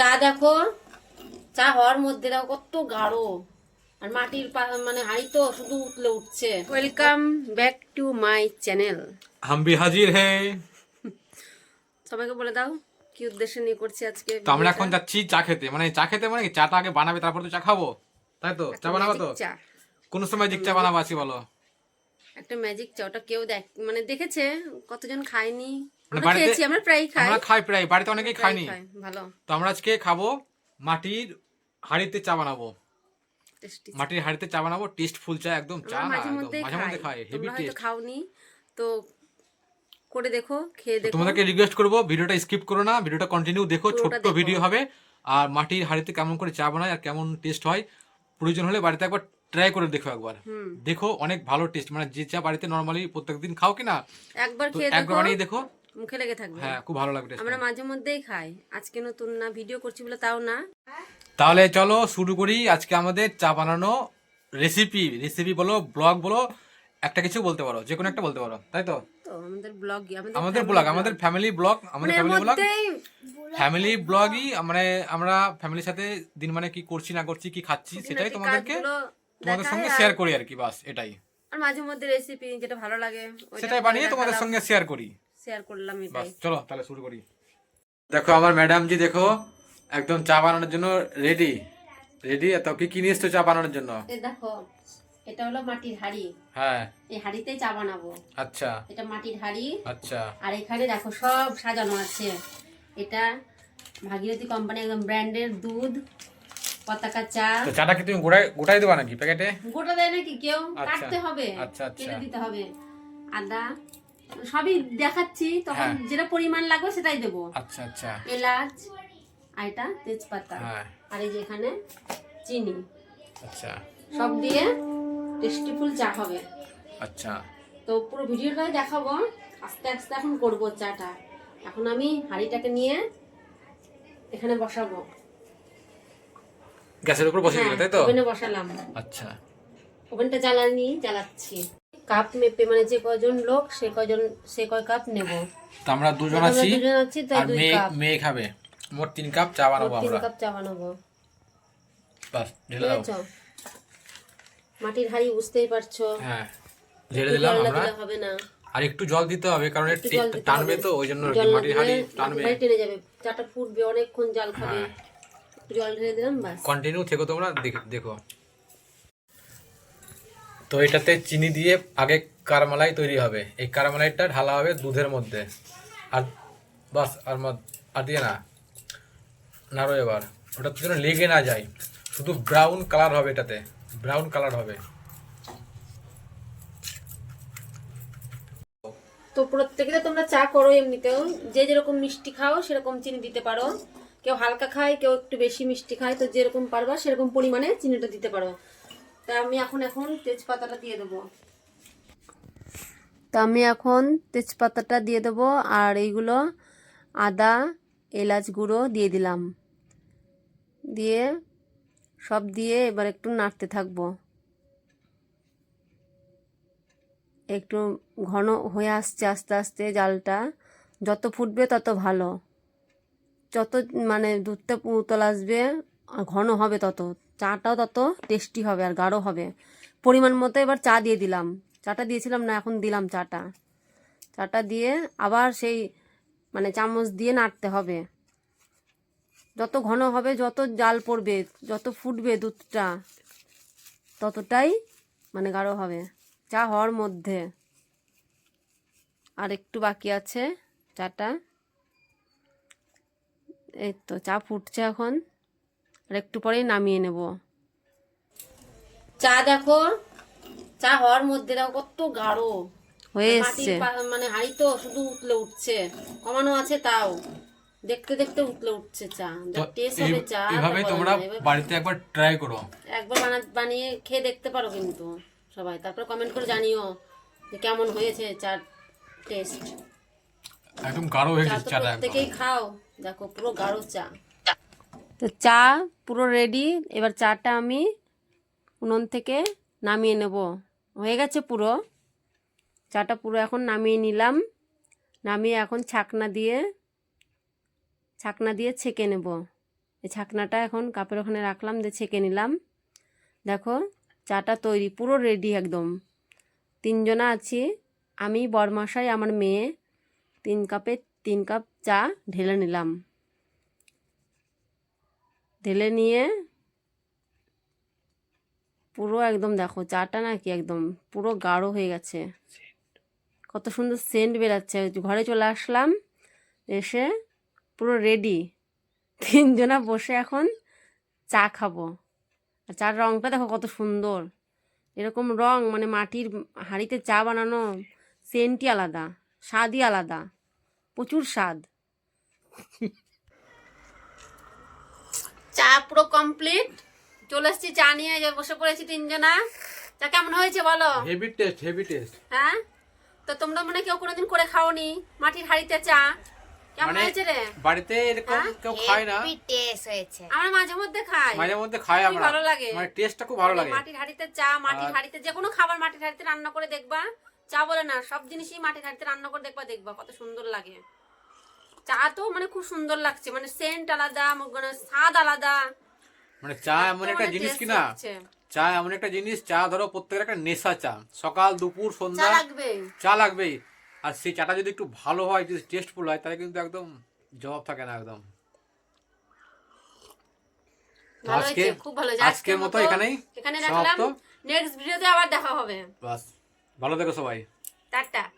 চা দেখো। চা হওয়ার মধ্যে দেখো কত গাঢ়। আর মাটির মানে হাড়ি তো শুধু উঠলে উঠছে। Welcome back to my channel হাম হাজির হে সবাইকে বলে দাও কি উদ্দেশ্য নিয়ে করছি আজকে তো আমরা এখন যাচ্ছি চা খেতে। মানে চা খেতে মানে চাটা আগে বানাবে তারপর তো চা খাব? তাই তো? চা বানাবো তো? চা। কোন সময় ম্যাজিক চা বানাবো আসি বলো? একটা ম্যাজিক চা ওটা কেউ দেখ মানে দেখেছে? কতজন খায়নি? খেয়েছি আমরা প্রায় খাই। আমরা খাই প্রায় বাড়িতে অনেকেই খাইনি ভালো। তো আমরা আজকে খাব মাটির হাঁড়িতে চা বানাবো। মাটির হাঁড়িতে চা বানাবো চা একদম চা মাঝে মধ্যে খাই। হেভি টেস্ট খাওনি তো করে দেখো খেয়ে দেখো। তোমাদেরকে রিকোয়েস্ট করব ভিডিওটা স্কিপ করো না ভিডিওটা কন্টিনিউ দেখো ছোট্ট ভিডিও হবে। আর মাটির হাড়িতে কেমন করে চা বানায় আর কেমন টেস্ট হয় প্রয়োজন হলে বাড়িতে একবার ট্রাই করে দেখো একবার। দেখো অনেক ভালো টেস্ট মানে যে চা বাড়িতে নর্মালি প্রত্যেকদিন খাও কিনা একবার খেয়ে একবার বানিয়ে দেখো। মুখে লেগে থাকবে। হ্যাঁ খুব ভালো লাগবে আমরা মাঝে মধ্যেই খাই। আজকে নতুন না ভিডিও করছি বলে তাও না। তাহলে চলো শুরু করি আজকে আমাদের চা বানানো রেসিপি রেসিপি বলো ব্লগ বলো একটা কিছু বলতে পারো যে কোনো একটা বলতে পারো তাই তো? আমাদের ব্লগ আমাদের ব্লগ আমাদের ফ্যামিলি ব্লগ আমাদের মানে ফ্যামিলি ব্লগ ফ্যামিলি ব্লগই মানে আমরা ফ্যামিলির সাথে দিন মানে কি করছি না করছি কি খাচ্ছি সেটাই তোমাদেরকে তোমাদের সঙ্গে শেয়ার করি আর কি বাস এটাই। আর মাঝে মধ্যে রেসিপি যেটা ভালো লাগে সেটাই বানিয়ে তোমাদের সঙ্গে শেয়ার করি। শেয়ার করলাম এটাই। চলো তাহলে শুরু করি। দেখো আমার ম্যাডাম জি দেখো একদম চা বানানোর জন্য রেডি রেডি তো কি কি নিয়ে এসছো চা বানানোর জন্য? এই দেখো এটা হলো মাটির হাড়ি। হ্যাঁ। এই হাড়িতেই চা বানাবো। আচ্ছা। এটা মাটির হাড়ি। আচ্ছা। আর এখানে দেখো সব সাজানো আছে। এটা ভাগীরথী কোম্পানি একদম ব্র্যান্ডের দুধ পতাকা চা। তো চাটা কি তুমি গোটাই গোটাই দেবা নাকি প্যাকেটে? গোটা দেয় নাকি কেউ? আচ্ছা, কাটতে হবে। আচ্ছা, আচ্ছা। কেটে দিতে হবে। আদা সবই দেখাচ্ছি তখন হ্যাঁ। যেটা পরিমাণ লাগবে সেটাই দেবো। আচ্ছা আচ্ছা। এলাচ আর এটা তেজপাতা হ্যাঁ। আর এই যে এখানে চিনি। আচ্ছা। সব দিয়ে টেস্টি ফুল চা হবে। আচ্ছা। তো পুরো ভিডিওটা দেখাবো। আস্তে আস্তে এখন করব চাটা। এখন আমি হাঁড়িটাকে নিয়ে এখানে বসাবো। গ্যাসের উপর বসে দিলে তাই তো? ওভেনে বসালাম। আচ্ছা। ওভেনটা জ্বালানি জ্বালাচ্ছি। কাপ মেপে মানে যে কয়জন লোক সে কয়জন সে কয় কাপ নেব। তো আমরা দুজন আছি দুজন আছি তাই দুই কাপ। মেয়ে খাবে। মোট তিন কাপ চা বানাবো আমরা তিন কাপ চা বানাবো। বাস ঢেলে দাও। মাটির হাঁড়ি বুঝতেই পারছ। হ্যাঁ ঢেলে দিলাম আমরা। হবে না। আর একটু জল দিতে হবে কারণ টানবে তো ওই জন্য মাটির হাঁড়ি টানবে। টেনে যাবে চাটা ফুটবে অনেকক্ষণ জাল খাবে। হ্যাঁ। জল ঢেলে দিলাম বাস। কন্টিনিউ থেকো তোমরা দেখো। তো এটাতে চিনি দিয়ে আগে কারমালাই তৈরি হবে। এই কারমালাইটা ঢালা হবে দুধের মধ্যে। আর বাস, আর আর দিয়ে না, নাড়ো এবার। ওটা যেন লেগে না যায়। শুধু ব্রাউন কালার হবে এটাতে। ব্রাউন কালার হবে। তো প্রত্যেকে তোমরা চা করো এমনিতেও। যে যেরকম মিষ্টি খাও, সেরকম চিনি দিতে পারো। কেউ হালকা খায়, কেউ একটু বেশি মিষ্টি খায়। তো যেরকম পারবা, সেরকম পরিমাণে চিনিটা দিতে পারো। তা আমি এখন এখন তেজপাতাটা দিয়ে দেবো। তা আমি এখন তেজপাতাটা দিয়ে দেবো আর এইগুলো আদা, এলাচ গুঁড়ো দিয়ে দিলাম। দিয়ে সব দিয়ে এবার একটু নাড়তে থাকব। একটু ঘন হয়ে আসছে আস্তে আস্তে জালটা। যত ফুটবে তত ভালো। যত মানে দুধটা উতল আসবে ঘন হবে তত। চাটাও তত টেস্টি হবে আর গাঢ় হবে। পরিমাণ মতো এবার চা দিয়ে দিলাম। চাটা দিয়েছিলাম না, এখন দিলাম চাটা। চাটা দিয়ে আবার সেই মানে চামচ দিয়ে নাড়তে হবে। যত ঘন হবে, যত জাল পড়বে, যত ফুটবে দুধটা, ততটাই মানে গাঢ় হবে। চা হওয়ার মধ্যে আর একটু বাকি আছে চাটা। এই তো চা ফুটছে এখন। আর একটু পরেই নামিয়ে নেব। চা দেখো চা হওয়ার মধ্যে দেখো কত গাঢ়। হয়ে এসছে মানে হাঁড়ি তো শুধু উতলে উঠছে কমানো আছে তাও। দেখতে দেখতে উতলে উঠছে চা। টেস্ট হবে চা তারপরে তোমরা বাড়িতে একবার ট্রাই করো। একবার বানা বানিয়ে খেয়ে দেখতে পারো কিন্তু সবাই। তারপর কমেন্ট করে জানিও যে কেমন হয়েছে চার টেস্ট একদম গাঢ় হয়ে গেছে চাটা একদম। প্রত্যেকেই খাও। দেখো পুরো গাঢ় চা। তো চা পুরো রেডি এবার চাটা আমি উনুন থেকে নামিয়ে নেব। হয়ে গেছে পুরো। চাটা পুরো এখন নামিয়ে নিলাম। নামিয়ে এখন ছাকনা দিয়ে ছাকনা দিয়ে ছেঁকে নেব। এই ছাকনাটা এখন কাপের ওখানে রাখলাম, দিয়ে ছেঁকে নিলাম। দেখো, চাটা তৈরি, পুরো রেডি একদম। তিনজনা আছি। আমি বরমাসাই আমার মেয়ে, তিন কাপে তিন কাপ চা ঢেলে নিলাম। ঢেলে নিয়ে পুরো একদম দেখো, চাটা নাকি একদম পুরো গাঢ় হয়ে গেছে। কত সুন্দর সেন্ট বেরাচ্ছে। ঘরে চলে আসলাম, এসে পুরো রেডি তিনজনা বসে এখন চা খাব। আর চার রঙটা দেখো কত সুন্দর। এরকম রং মানে মাটির হাঁড়িতে চা বানানো সেন্টই আলাদা, স্বাদই আলাদা, প্রচুর স্বাদ। চা পুরো কমপ্লিট চলে এসেছি চা নিয়ে বসে পড়েছি তিনজনা। চা কেমন হয়েছে বলো? হেভি টেস্ট হেভি টেস্ট হ্যাঁ? তো তোমরা মনে কেউ কোনোদিন করে খাওনি মাটির হাঁড়িতে চা? কেমন মানে হয়েছে রে? বাড়িতে এরকম হ্যাঁ? কেউ খায় না। টেস্ট হয়েছে। আমরা মাঝে মধ্যে খাই। মাঝে মধ্যে খাই আমরা। ভালো লাগে। মানে টেস্টটা খুব ভালো লাগে। মাটির হাঁড়িতে চা মাটির আর- হাঁড়িতে যে কোনো খাবার মাটির হাঁড়িতে রান্না করে দেখবা। চা বলে না সব জিনিসই মাটির হাঁড়িতে রান্না করে দেখবা দেখবা কত সুন্দর লাগে। চা তো মানে খুব সুন্দর লাগছে মানে সেন্ট আলাদা মানে স্বাদ আলাদা। মানে চা এমন একটা মানে জিনিস taste কি না? লাগছে। চা এমন একটা জিনিস চা ধরো প্রত্যেকের একটা নেশা চা। সকাল দুপুর সন্ধ্যা চা লাগবেই। আর সেই চাটা যদি একটু ভালো হয় যদি টেস্টফুল হয় তাহলে কিন্তু একদম জবাব থাকে না একদম। আজকে- খুব ভালো আজকের মতো এখানেই এখানে রাখলাম। নেক্সট ভিডিওতে আবার দেখা হবে। বাস ভালো থেকো সবাই। টাটা।